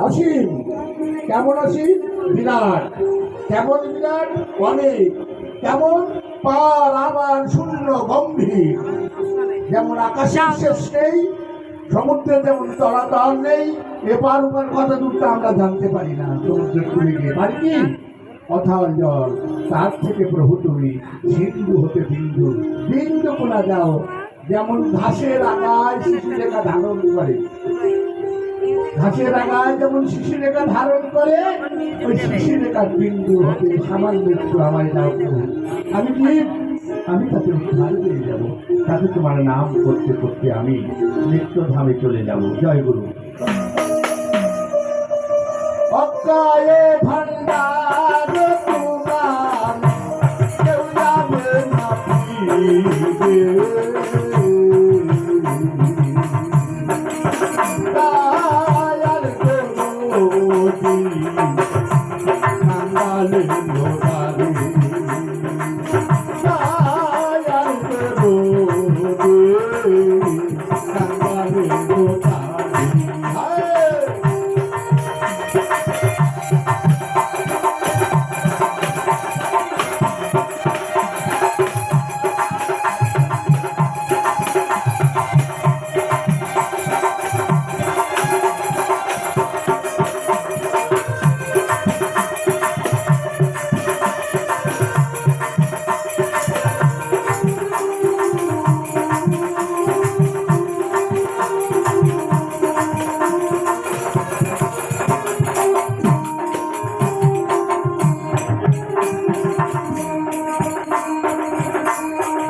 অসীম। কেমন অসীম? বিরাট। কেমন বিরাট? অনেক। কেমন? পার আবার শূন্য, গম্ভীর। যেমন আকাশের শেষ নেই, সমুদ্রে যেমন তলাতল নেই, এপার ওপার কথা দূরটা আমরা জানতে পারি না। সমুদ্রের কুড়ে গিয়ে পারি কি? অথাল জল। তার থেকে প্রভু তুমি সিন্ধু হতে বিন্দু। বিন্দু কোনা যাও। যেমন ঘাসের আগায় শিশু রেখা ধারণ করে। ঘাসের আগায় যেমন শিশুরেখা ধারণ করে, ওই শিশু রেখার বিন্দু হতে সামান্য একটু আমায় দাও। আমি কি? আমি তাতে উদ্ধার পেয়ে যাব। তাতে তোমার নাম করতে করতে আমি নিত্যধামে চলে যাব। জয় গুরু। অক্কায়ে ভান্ডার তোমার, কেউ যাবে না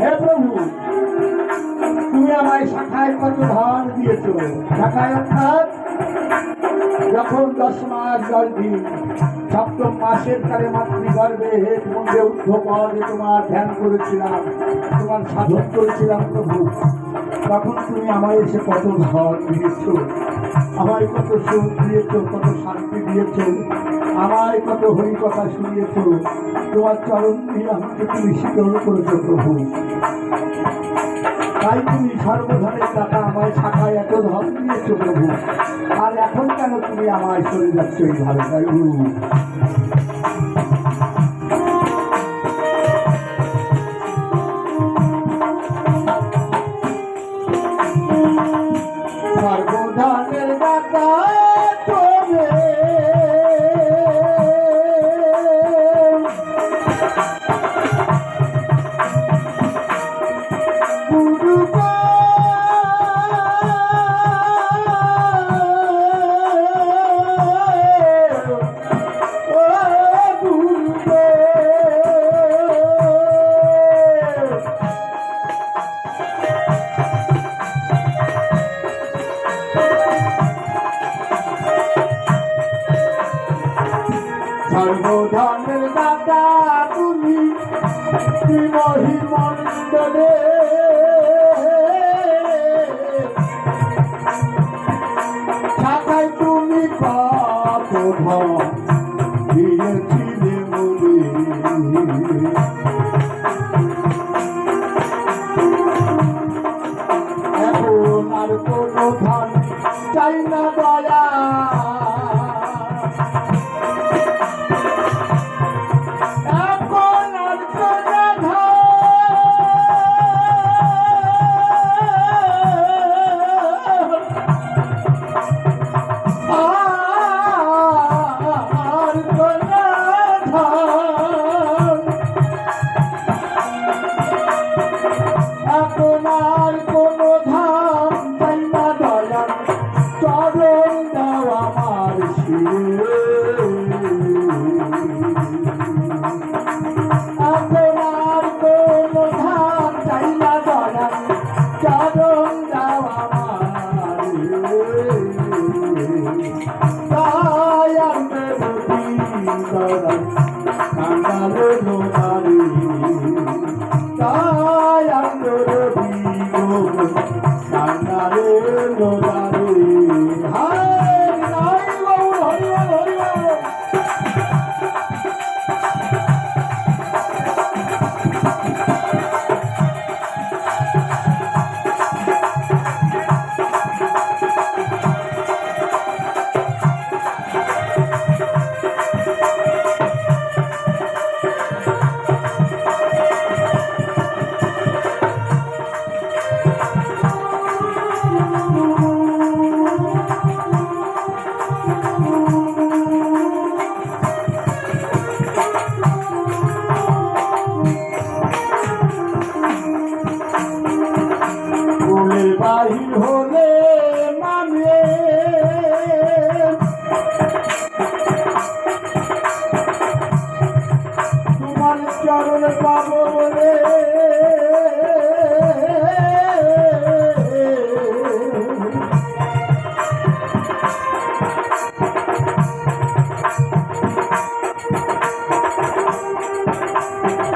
হে প্রভু, তুমি আমায় শাখায় কত ধন দিয়েছ? শাখায় অর্থাৎ যখন দশ মাস দশ দিন সপ্তম মাসের কালে মাতৃগর্ভে হেদ মন্দিরে উদ্ধ পদে তোমার ধ্যান করেছিলাম, তোমার সাধন করেছিলাম প্রভু, তখন তুমি আমায় এসে কত ধন দিয়েছ? আমায় কত সুখ দিয়েছ, কত শান্তি দিয়েছ, আমায় কত হরি কথা শুনিয়েছ, তোমার চরণ দিয়ে আমাকে তুমি শীতল করেছ প্রভু। তাই তুমি সর্বধনের টাকা আমায় শাখায় এত ধন দিয়েছ প্রভু, আর এখন কেন তুমি আমায় চলে যাচ্ছ ভালো তাই Oh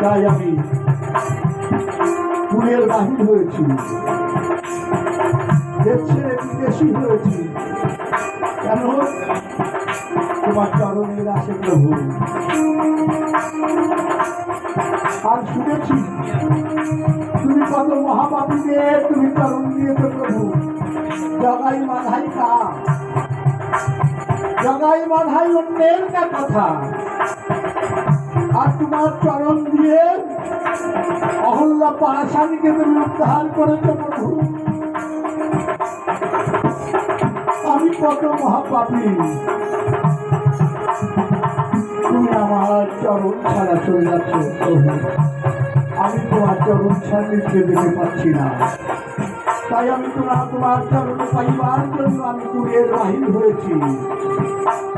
তাই আমি ফুলের বাহির হয়েছি। দেখছে বিদেশি হয়েছি। কেন? তোমার চরণের আসে প্রভু। আর শুনেছি, তুমি কত মহাপাপীদের তুমি চরণ দিয়েছ প্রভু। জগাই মাধাই কা, জগাই মাধাই অন্যের কথা। তোমার চরণ দিয়ে অহল্লা পাশানিকে তুমি উদ্ধার করেছ প্রভু। আমি কত মহাপাপী। তুমি আমার চরণ ছাড়া চলে যাচ্ছ, প্রভু। আমি তোমার চরণ সান্নিধ্যে যেতে পারছি না। তাই আমি তোমার তোমার চরণ পাইবার জন্য আমি কুড়িয়ে বাহির হয়েছি।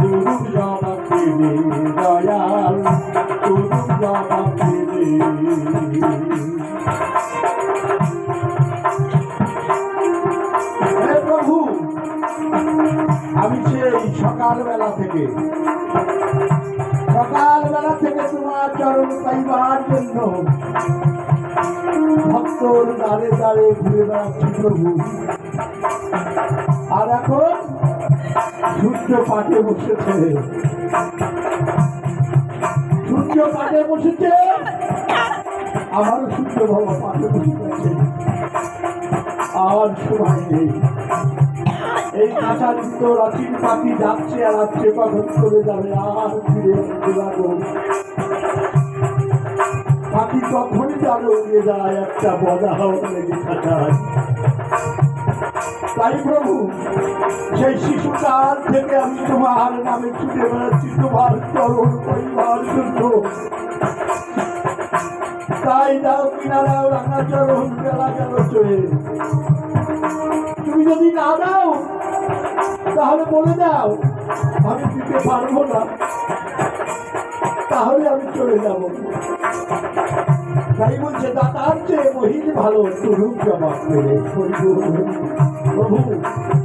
গুরুর জবাব দেবে দয়াল প্রভু, আমি সেই সকালবেলা থেকে সকালবেলা থেকে তোমার চরণ পাইবার জন্য ভক্তর দাঁড়ে দাঁড়ে ঘুরে বেড়াচ্ছি প্রভু। আর এখন সূর্য পাটে বসেছে। সূর্য পাটে বসেছে। আমারও সূর্য বাবা পাটে বসেছে। আর সময় নেই। এই কাঁচা নিত্য রাত্রির পাখি যাচ্ছে আর আসছে কখন চলে যাবে, আর ফিরে পাখি কখনই যেন উড়িয়ে যায়, একটা বদা হাওয়া লেগে থাকায়। তাই প্রভু, সেই শিশুকাল থেকে আমি তোমার নামে ছুটে বেড়াচ্ছি, তোমার চরণ পরিবার জন্য তাই দাও কিনা দাও রাঙা চরণ, বেলা গেল চলে। তুমি যদি না দাও, তাহলে বলে দাও, আমি দিতে পারব না। তাহলে আমি চলে যাব। তাই বলছে, দাতার চেয়ে মহিল ভালো তুরুপ জমা করে প্রভু,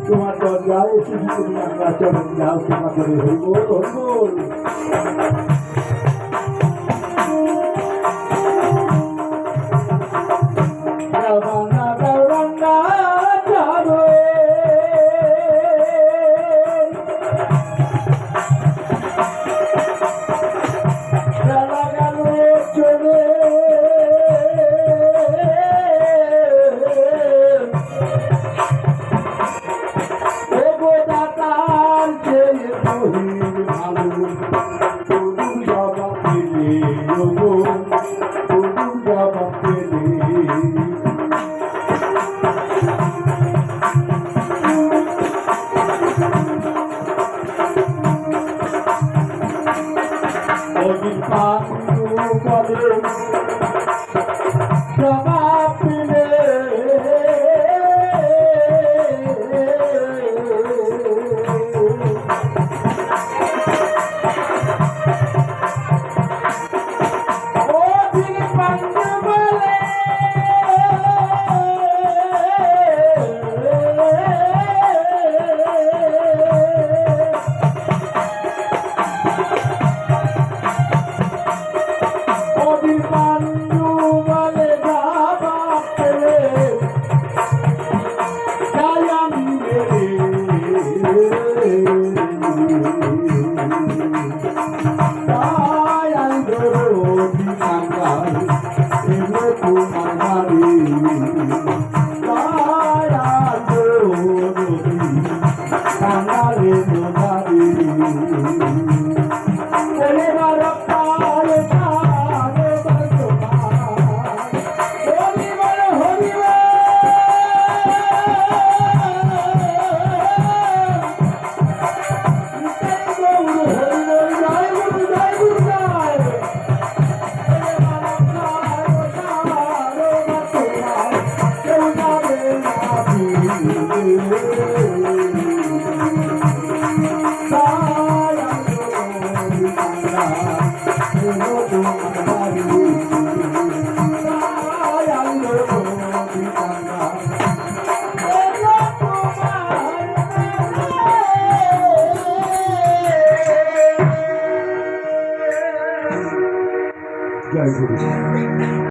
তোমার দরজায় এসে তুমি আমরা চরণ যাও ক্ষমা করে হইব হইব বলে জবাব you.